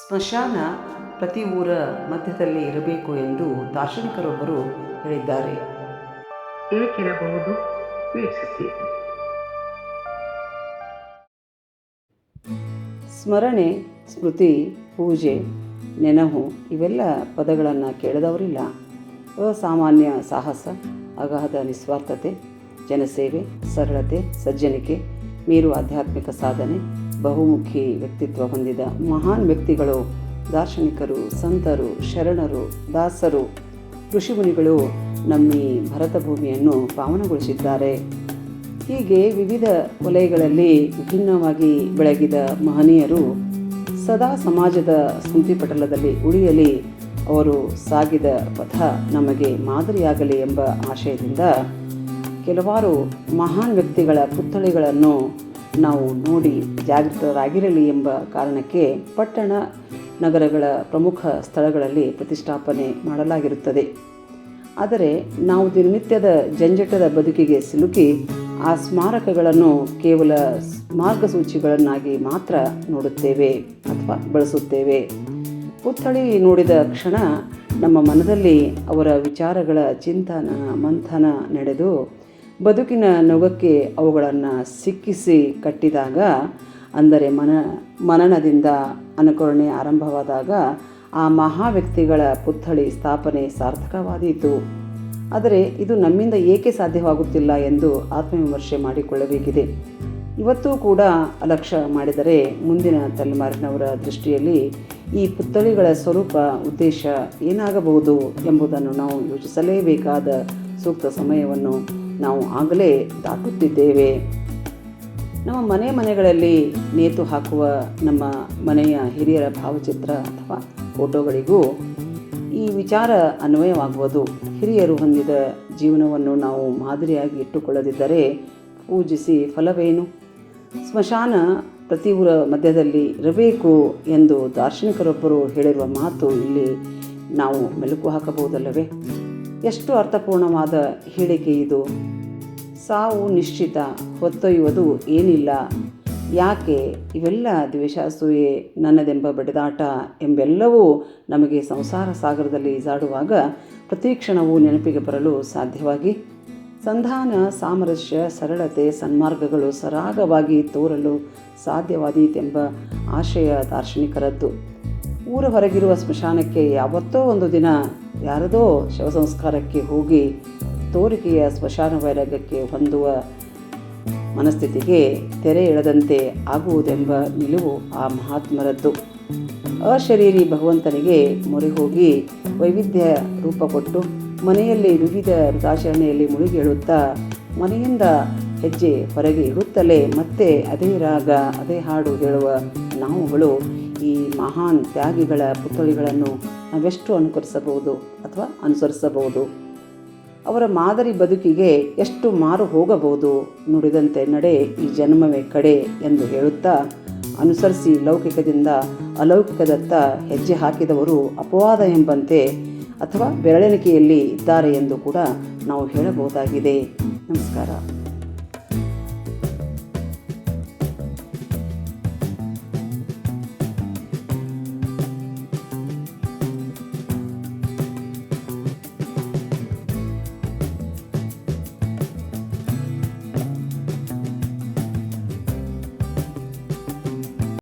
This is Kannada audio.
ಸ್ಮಶಾನ ಪ್ರತಿ ಊರ ಮಧ್ಯದಲ್ಲಿ ಇರಬೇಕು ಎಂದು ದಾರ್ಶನಿಕರೊಬ್ಬರು ಹೇಳಿದ್ದಾರೆ. ಏಕಿರಬಹುದು ಸ್ಮರಣೆ ಸ್ಮೃತಿ ಪೂಜೆ ನೆನಹು ಇವೆಲ್ಲ ಪದಗಳನ್ನು ಕೇಳದವರಿಲ್ಲ. ಸಾಮಾನ್ಯ ಸಾಹಸ ಅಗಾಧ ನಿಸ್ವಾರ್ಥತೆ ಜನಸೇವೆ ಸರಳತೆ ಸಜ್ಜನಿಕೆ ಮೀರು ಆಧ್ಯಾತ್ಮಿಕ ಸಾಧನೆ ಬಹುಮುಖಿ ವ್ಯಕ್ತಿತ್ವ ಹೊಂದಿದ ಮಹಾನ್ ವ್ಯಕ್ತಿಗಳು, ದಾರ್ಶನಿಕರು, ಸಂತರು, ಶರಣರು, ದಾಸರು, ಋಷಿಮುನಿಗಳು ನಮ್ಮ ಈ ಭರತ ಭೂಮಿಯನ್ನು ಪಾವನಗೊಳಿಸಿದ್ದಾರೆ. ಹೀಗೆ ವಿವಿಧ ವಲಯಗಳಲ್ಲಿ ವಿಭಿನ್ನವಾಗಿ ಬೆಳಗಿದ ಮಹನೀಯರು ಸದಾ ಸಮಾಜದ ಸ್ಮೃತಿಪಟಲದಲ್ಲಿ ಉಳಿಯಲಿ, ಅವರು ಸಾಗಿದ ಪಥ ನಮಗೆ ಮಾದರಿಯಾಗಲಿ ಎಂಬ ಆಶಯದಿಂದ ಕೆಲವಾರು ಮಹಾನ್ ವ್ಯಕ್ತಿಗಳ ಪುತ್ಥಳಿಗಳನ್ನು ನಾವು ನೋಡಿ ಜಾಗೃತರಾಗಿರಲಿ ಎಂಬ ಕಾರಣಕ್ಕೆ ಪಟ್ಟಣ ನಗರಗಳ ಪ್ರಮುಖ ಸ್ಥಳಗಳಲ್ಲಿ ಪ್ರತಿಷ್ಠಾಪನೆ ಮಾಡಲಾಗಿರುತ್ತದೆ. ಆದರೆ ನಾವು ದಿನನಿತ್ಯದ ಜಂಜಟದ ಬದುಕಿಗೆ ಸಿಲುಕಿ ಆ ಸ್ಮಾರಕಗಳನ್ನು ಕೇವಲ ಮಾರ್ಗಸೂಚಿಗಳನ್ನಾಗಿ ಮಾತ್ರ ನೋಡುತ್ತೇವೆ ಅಥವಾ ಬಳಸುತ್ತೇವೆ. ಪುತ್ಥಳಿ ನೋಡಿದ ಕ್ಷಣ ನಮ್ಮ ಮನದಲ್ಲಿ ಅವರ ವಿಚಾರಗಳ ಚಿಂತನ ಮಂಥನ ನಡೆದು ಬದುಕಿನ ನೊಗಕ್ಕೆ ಅವುಗಳನ್ನು ಸಿಕ್ಕಿಸಿ ಕಟ್ಟಿದಾಗ, ಅಂದರೆ ಮನ, ಮನನದಿಂದ ಅನುಕರಣೆ ಆರಂಭವಾದಾಗ ಆ ಮಹಾ ವ್ಯಕ್ತಿಗಳ ಪುತ್ಥಳಿ ಸ್ಥಾಪನೆ ಸಾರ್ಥಕವಾದೀತು. ಆದರೆ ಇದು ನಮ್ಮಿಂದ ಏಕೆ ಸಾಧ್ಯವಾಗುತ್ತಿಲ್ಲ ಎಂದು ಆತ್ಮವಿಮರ್ಶೆ ಮಾಡಿಕೊಳ್ಳಬೇಕಿದೆ. ಇವತ್ತೂ ಕೂಡ ಅಲಕ್ಷ್ಯ ಮಾಡಿದರೆ ಮುಂದಿನ ತಲೆಮಾರಿನವರ ದೃಷ್ಟಿಯಲ್ಲಿ ಈ ಪುತ್ಥಳಿಗಳ ಸ್ವರೂಪ, ಉದ್ದೇಶ ಏನಾಗಬಹುದು ಎಂಬುದನ್ನು ನಾವು ಯೋಚಿಸಲೇಬೇಕಾದ ಸೂಕ್ತ ಸಮಯವನ್ನು ನಾವು ಆಗಲೇ ದಾಟುತ್ತಿದ್ದೇವೆ. ನಮ್ಮ ಮನೆ ಮನೆಗಳಲ್ಲಿ ನೇತು ಹಾಕುವ ನಮ್ಮ ಮನೆಯ ಹಿರಿಯರ ಭಾವಚಿತ್ರ ಅಥವಾ ಫೋಟೋಗಳಿಗೂ ಈ ವಿಚಾರ ಅನ್ವಯವಾಗುವುದು. ಹಿರಿಯರು ಹೊಂದಿದ ಜೀವನವನ್ನು ನಾವು ಮಾದರಿಯಾಗಿ ಇಟ್ಟುಕೊಳ್ಳದಿದ್ದರೆ ಪೂಜಿಸಿ ಫಲವೇನು? ಸ್ಮಶಾನ ಪ್ರತಿ ಊರ ಮಧ್ಯದಲ್ಲಿ ಇರಬೇಕು ಎಂದು ದಾರ್ಶನಿಕರೊಬ್ಬರು ಹೇಳಿರುವ ಮಾತು ಇಲ್ಲಿ ನಾವು ಮೆಲುಕು ಹಾಕಬಹುದಲ್ಲವೇ? ಎಷ್ಟು ಅರ್ಥಪೂರ್ಣವಾದ ಹೇಳಿಕೆ ಇದು? ಸಾವು ನಿಶ್ಚಿತ, ಹೊತ್ತೊಯ್ಯುವುದು ಏನಿಲ್ಲ. ಯಾಕೆ ಇವೆಲ್ಲ ದ್ವೇಷಾಸೂಯೆ ನನ್ನದೆಂಬ ಬಡಿದಾಟ ಎಂಬೆಲ್ಲವೂ ನಮಗೆ ಸಂಸಾರ ಸಾಗರದಲ್ಲಿ ಈಜಾಡುವಾಗ ಪ್ರತಿಕ್ಷಣವೂ ನೆನಪಿಗೆ ಬರಲು ಸಾಧ್ಯವಾಗಿ? ಸಂಧಾನ, ಸಾಮರಸ್ಯ, ಸರಳತೆ, ಸನ್ಮಾರ್ಗಗಳು ಸರಾಗವಾಗಿ ತೋರಲು ಸಾಧ್ಯವಾದೀತೆಂಬ ಆಶಯ ದಾರ್ಶನಿಕರದ್ದು. ಊರ ಹೊರಗಿರುವ ಸ್ಮಶಾನಕ್ಕೆ ಯಾವತ್ತೋ ಒಂದು ದಿನ ಯಾರದೋ ಶವ ಸಂಸ್ಕಾರಕ್ಕೆ ಹೋಗಿ ತೋರಿಕೆಯ ಸ್ಮಶಾನ ವೈರಾಗ್ಯಕ್ಕೆ ಹೊಂದುವ ಮನಸ್ಥಿತಿಗೆ ತೆರೆ ಎಳೆದಂತೆ ಆಗುವುದೆಂಬ ನಿಲುವು ಆ ಮಹಾತ್ಮರದ್ದು. ಅಶರೀರಿ ಭಗವಂತನಿಗೆ ಮೊರೆ ಹೋಗಿ ವೈವಿಧ್ಯ ರೂಪ ಕೊಟ್ಟು ಮನೆಯಲ್ಲಿ ವಿವಿಧ ವೃತಾಚರಣೆಯಲ್ಲಿ ಮುಳುಗಿ ಹೇಳುತ್ತಾ ಮನೆಯಿಂದ ಹೆಜ್ಜೆ ಹೊರಗೆ ಇಡುತ್ತಲೇ ಮತ್ತೆ ಅದೇ ರಾಗ, ಅದೇ ಹಾಡು ಹೇಳುವ ನಾವುಗಳು ಈ ಮಹಾನ್ ತ್ಯಾಗಿಗಳ ಪುತ್ಥಳಿಗಳನ್ನು ನಾವೆಷ್ಟು ಅನುಕರಿಸಬಹುದು ಅಥವಾ ಅನುಸರಿಸಬಹುದು? ಅವರ ಮಾದರಿ ಬದುಕಿಗೆ ಎಷ್ಟು ಮಾರು ಹೋಗಬಹುದು ನುಡಿದಂತೆ ನಡೆ ಈ ಜನ್ಮವೇ ಕಡೆ ಎಂದು ಹೇಳುತ್ತಾ, ಅನುಸರಿಸಿ ಲೌಕಿಕದಿಂದ ಅಲೌಕಿಕದತ್ತ ಹೆಜ್ಜೆ ಹಾಕಿದವರು ಅಪವಾದ ಎಂಬಂತೆ ಅಥವಾ ಬೆರಳೆಣಿಕೆಯಲ್ಲಿ ಇದ್ದಾರೆ ಎಂದು ಕೂಡ ನಾವು ಹೇಳಬಹುದಾಗಿದೆ. ನಮಸ್ಕಾರ.